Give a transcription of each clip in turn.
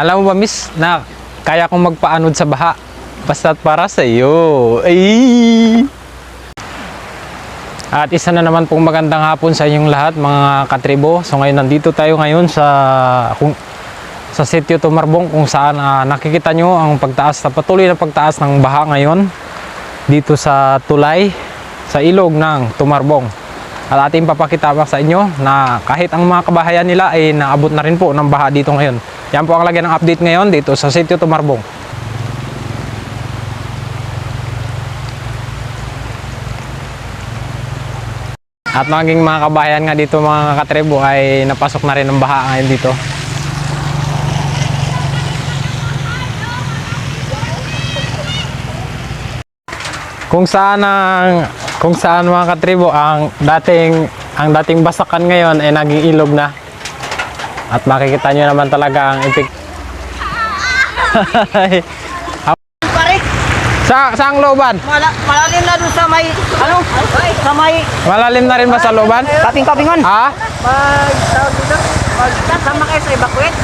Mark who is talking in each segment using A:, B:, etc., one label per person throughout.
A: Alam mo ba, miss, na kaya kong magpaanod sa baha. Basta't para sa iyo. Ay! At isa na naman pong magandang hapon sa inyong lahat, mga katribo. So ngayon nandito tayo ngayon sa kung, sa sitio Tumarbong kung saan ah, nakikita nyo ang pagtaas, na patuloy na pagtaas ng baha ngayon dito sa tulay, sa ilog ng Tumarbong. At ating papakita pa sa inyo na kahit ang mga kabahayan nila ay naabot na rin po ng baha dito ngayon. Yan po ang lagay ng update ngayon dito sa sitio Tumarbong. At maging mga kabahayan nga dito mga katribo ay napasok na rin ng baha ngayon dito. Kung saan ang kung saan mga katribo ang dating ang dating basakan ngayon ay naging ilog na. At makikita nyo naman talaga ang.
B: Pare,
A: sa saang looban?
B: mala, malalim na doon sa may, ano, sa may
A: Malalim na rin ba sa looban?
B: kaping-kapingon.
A: Ha?
B: Mag, tawag dito, mag, sama kayo sa evacuate.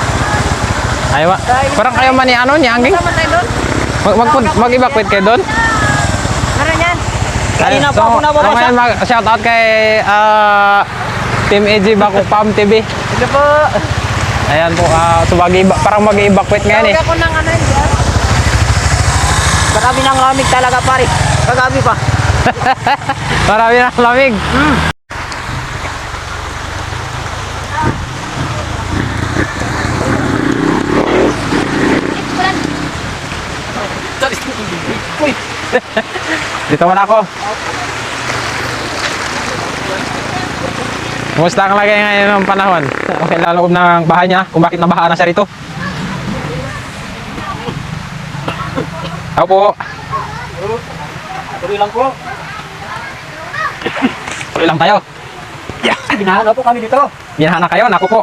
A: Ay, wa- parang kayo man ni ano, ni Angging?
B: Sama tayo doon.
A: Mag, mag, mag-evacuate kayo doon?
B: Meron yan. Kanina pa ako nababasa.
A: mag shout out kay ah, Team AG Bako Pam TV.
B: Ito po.
A: Ayan po, ah, so mag parang mag-evacuate ngayon eh.
B: Tawag ako ng ano yun. yan. Marami ng lamig talaga pare. Kagabi pa.
A: Marami na lamig. Dito muna ako. Kumusta ang lagay ngayon ng panahon? Okay lang loob ng bahay niya? Kung bakit nabaha na siya rito? Ako po.
B: Tuloy lang po.
A: Tuloy lang tayo.
B: Binahan po kami dito.
A: Binahan na kayo, naku po.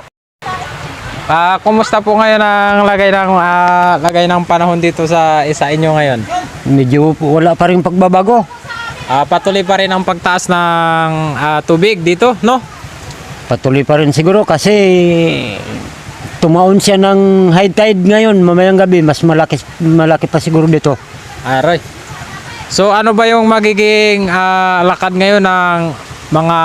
A: Ah, kumusta po ngayon ang lagay ng ah, lagay ng panahon dito sa isa inyo ngayon?
C: Medyo po wala pa rin pagbabago.
A: Ah, patuloy pa rin ang pagtaas ng ah, tubig dito, no?
C: Patuloy pa rin siguro kasi tumaon siya ng high tide ngayon mamayang gabi mas malaki malaki pa siguro dito.
A: Aray. So ano ba yung magiging ah, lakad ngayon ng mga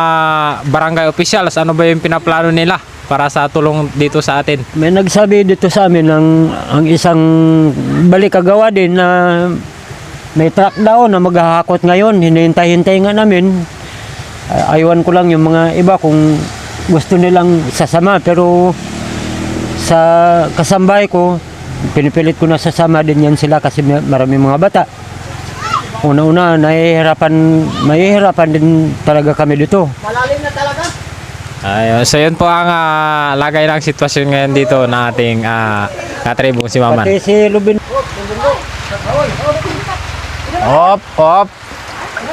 A: barangay officials? Ano ba yung pinaplano nila para sa tulong dito sa atin?
C: May nagsabi dito sa amin ng ang isang balikagawa din na may truck daw na maghahakot ngayon. Hinihintay-hintay nga namin. Ay- Aywan ko lang yung mga iba kung gusto nilang sasama pero sa kasambahay ko pinipilit ko na sasama din yan sila kasi may- marami mga bata. Una-una, nahihirapan, mahihirapan din talaga kami dito.
B: Malalim na talaga.
A: Ayun. So yun po ang ah, lagay ng sitwasyon ngayon dito na ating uh, katribo si Maman.
C: Pati si Lubin
A: Op, op.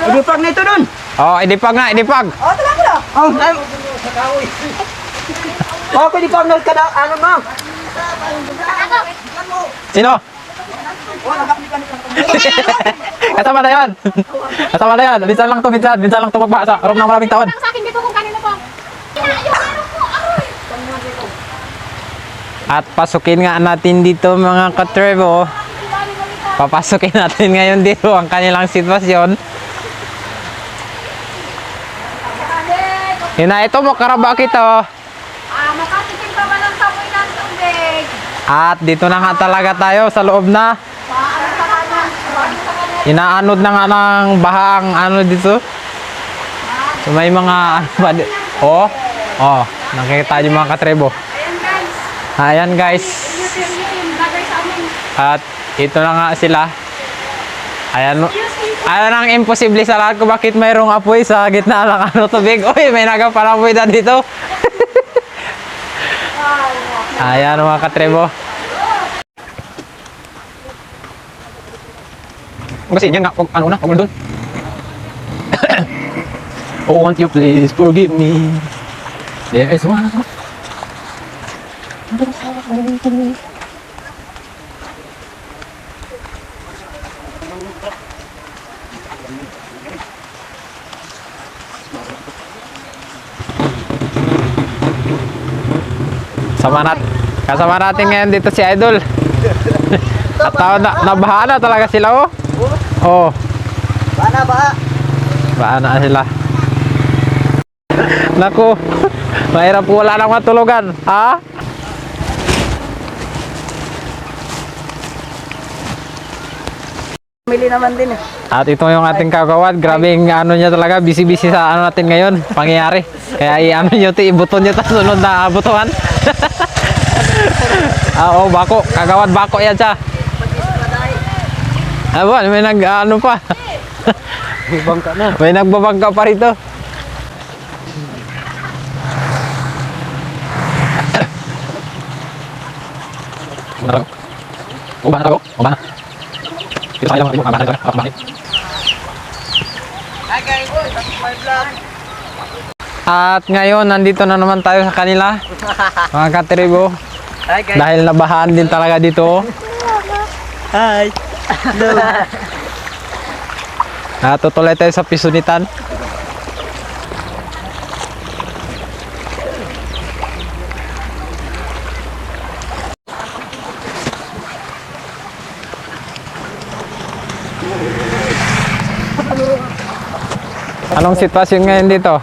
B: Hindi pag nito doon.
A: Oh, idipag nga, idipag.
B: Oh, talaga na. Oh, ay. Oh, pwede pag nag kada ano ma.
A: Sino? Kasama na yan. Kasama na yan. Minsan lang to, minsan. Minsan lang to magbasa. Aram ng maraming taon.
D: sa akin dito kung kanino po.
A: At pasukin nga natin dito mga katrebo. Papasukin natin ngayon dito ang kanilang sitwasyon. Hina, ito mo karaba kita. oh.
D: Ah, makatikim pa ba ng samoy ng tubig?
A: At dito na nga talaga tayo sa loob na. Inaanod na nga ng bahang ano dito. So may mga ano ba Oh, oh, nakikita niyo mga katrebo.
D: Ayan guys.
A: Ayan guys. At ito na nga sila. Ayan. Ayan ang imposible sa lahat ko bakit mayroong apoy sa gitna ng ano tubig. Uy, may nagapalapoy na dito. Ayan mga katrebo. Kasi yan nga, kung ano na, kung doon. oh, won't you please forgive me? There is one. Sama nat Kasama natin ngayon dito si Idol. At tao na, nabaha na talaga sila oh. Oh.
B: Bana ba?
A: Baha na sila. Naku. Mahirap wala nang matulugan. Ha?
B: Mili naman din eh.
A: At ito yung ating kagawad. Grabe yung ano niya talaga. Busy-busy sa ano natin ngayon. Pangyayari. Kaya i-ano nyo ito. Ibuton nyo ito sunod na butuhan. ah, oh, bako. Kagawad bako yan siya. Ah, ba, may nag ano pa.
C: Ibang ka na.
A: May nagbabangka pa rito. Ubah na ako. Ubah na. Dito tayo lang. Ubah na tayo. Ubah na.
B: Hi guys, my vlog.
A: At ngayon, nandito na naman tayo sa kanila. Mga katribo.
B: Hi guys.
A: Dahil nabahaan din talaga dito.
B: Hi.
A: At tutuloy tayo sa pisunitan. Anong sitwasyon ngayon dito?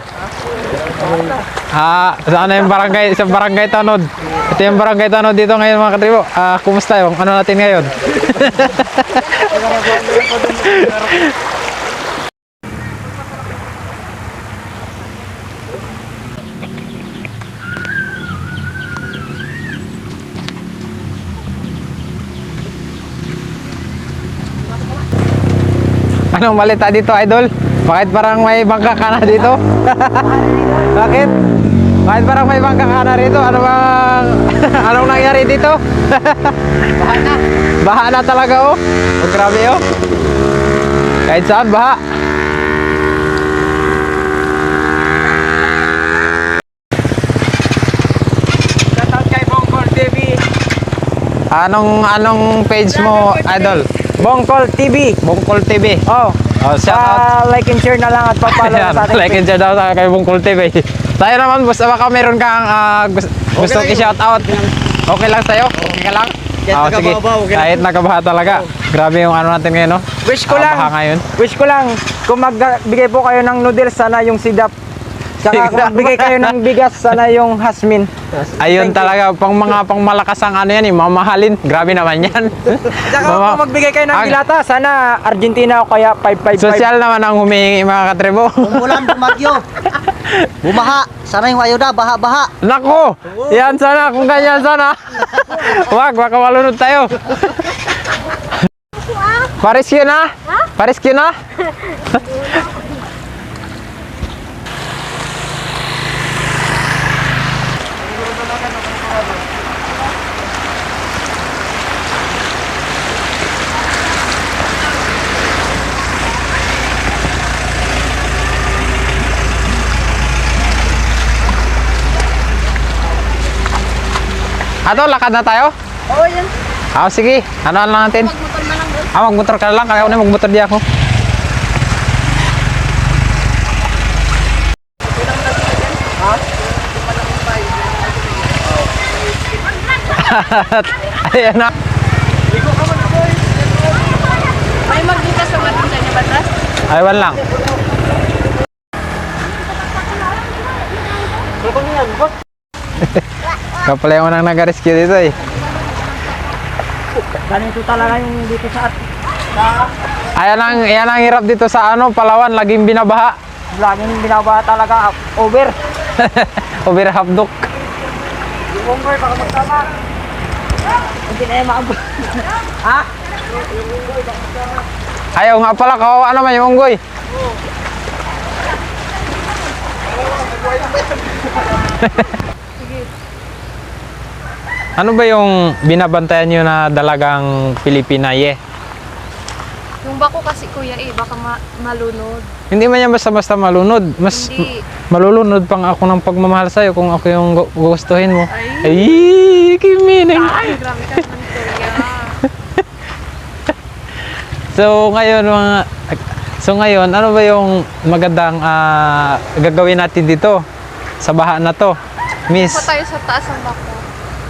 A: Ah, saan na yung barangay, sa barangay Tanod? Ito yung barangay Tanod dito ngayon mga katribo. Ah, kumusta yung ano natin ngayon? Anong balita dito, idol? Bakit parang may bangka ka na dito? Bakit? Bakit parang may bangka ka na rito? Ano bang... Anong nangyari dito? baha na. Baha na talaga, oh. Oh, grabe, oh. Kahit saan, baha. Anong anong page mo, idol?
B: Bongkol TV.
A: Bongkol TV.
B: Oh.
A: Oh, shout out.
B: Ah, like and share na lang at papalo
A: Ayan,
B: sa ating
A: like and share daw sa kay Bungkol TV. Tayo naman, boss, baka meron kang ah, gus- gusto i-shout out. Okay lang sa'yo? Okay ka lang?
B: Kahit
A: Ah, sige.
B: nakabaha, okay lang.
A: Kahit nakabaha talaga. Grabe yung ano natin ngayon, no?
B: Wish ko lang.
A: Nakabaha ngayon.
B: Wish ko lang kung magbigay po kayo ng noodles sana yung sidap. Saka kung magbigay kayo ng bigas sana yung hasmin.
A: Ayun talaga, pang mga pang malakas ang ano yan, eh, mamahalin. Grabe naman yan.
B: Saka
A: Mama-
B: kung magbigay kayo ng dilata, sana Argentina o kaya 555.
A: Social naman ang humihingi mga katribo.
E: Umulan, bumagyo. Bumaha. Sana yung ayuda, baha-baha.
A: Nako! Yan sana, kung ganyan sana. Wag, baka malunod tayo. Parescue na? Parescue na? Ato, lakad na tayo?
D: Oo, yan.
A: Ah, sige. Ano lang natin?
D: Magmotor na lang.
A: Ah, magmotor ka lang. Kaya ko na magmotor di ako. Ayan na.
D: May magbukas sa matin sa inyo, Batras?
A: Aywan lang. Kapala yung unang nag-rescue dito eh.
B: Ganito talaga yung dito sa at
A: Ayan ang, ayan ang hirap dito sa ano, Palawan. Laging binabaha.
B: laging binaba talaga over.
A: Over hapdok.
B: Yung Bongkol, baka magsama. Hindi na yung maabot. ha?
A: Ayaw nga pala, kawawa naman yung unggoy. ano ba yung binabantayan nyo na dalagang Pilipinaye?
D: Yung bako kasi kuya eh, baka ma- malunod.
A: Hindi man yan basta-basta malunod. Mas
D: Hindi.
A: malulunod pang ako ng pagmamahal sa'yo kung ako yung gu- gugustuhin mo.
D: Ay.
A: Ay, kimining.
D: Ay, grabe ka naman kuya.
A: So ngayon mga So ngayon, ano ba yung magandang ah, gagawin natin dito sa baha na to? Miss,
D: Pa tayo sa taas ng bako.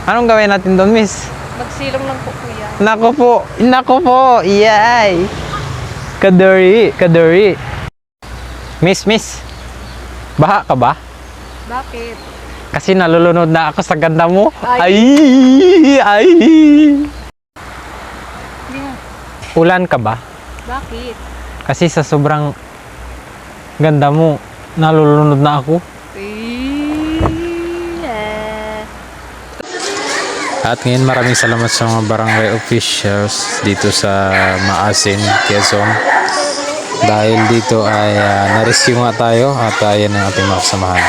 A: Anong gawin natin doon, miss?
D: Magsilong lang po kuya.
A: Nako po, nako po, iyay. Kaduri, kaduri. Miss, miss. Baha ka ba?
D: Bakit?
A: Kasi nalulunod na ako sa ganda mo. Ay,
D: Ay.
A: ay. Ulan ka ba?
D: Bakit?
A: Kasi sa sobrang ganda mo, nalulunod na ako. At ngayon maraming salamat sa mga barangay officials dito sa Maasin, Quezon. Dahil dito ay uh, na-rescue nga tayo at uh, yan ang ating mga.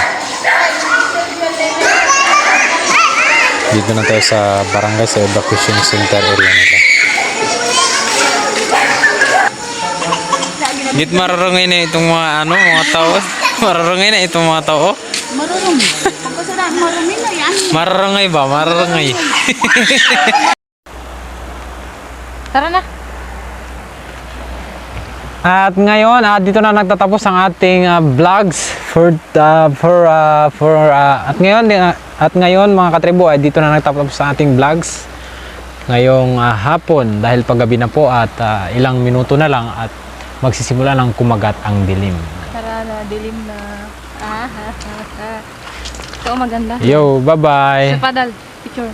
A: Dito na tayo sa barangay sa evacuation center area nila. Git mararungay na itong mga ano, mga tao. Mararungay na itong mga tao.
D: Marunong.
A: Mararungay ba? Mararungay.
D: Tara na.
A: At ngayon, ah, dito na nagtatapos ang ating ah, vlogs for ah, for ah, for ah, at ngayon ah, at ngayon mga katribo ay dito na nagtatapos ang ating vlogs ngayong ah, hapon dahil paggabi na po at ah, ilang minuto na lang at magsisimula ng kumagat ang dilim.
D: Tara na. Dilim na. Ito maganda.
A: Yo, bye-bye.
D: Sa padal. Picture.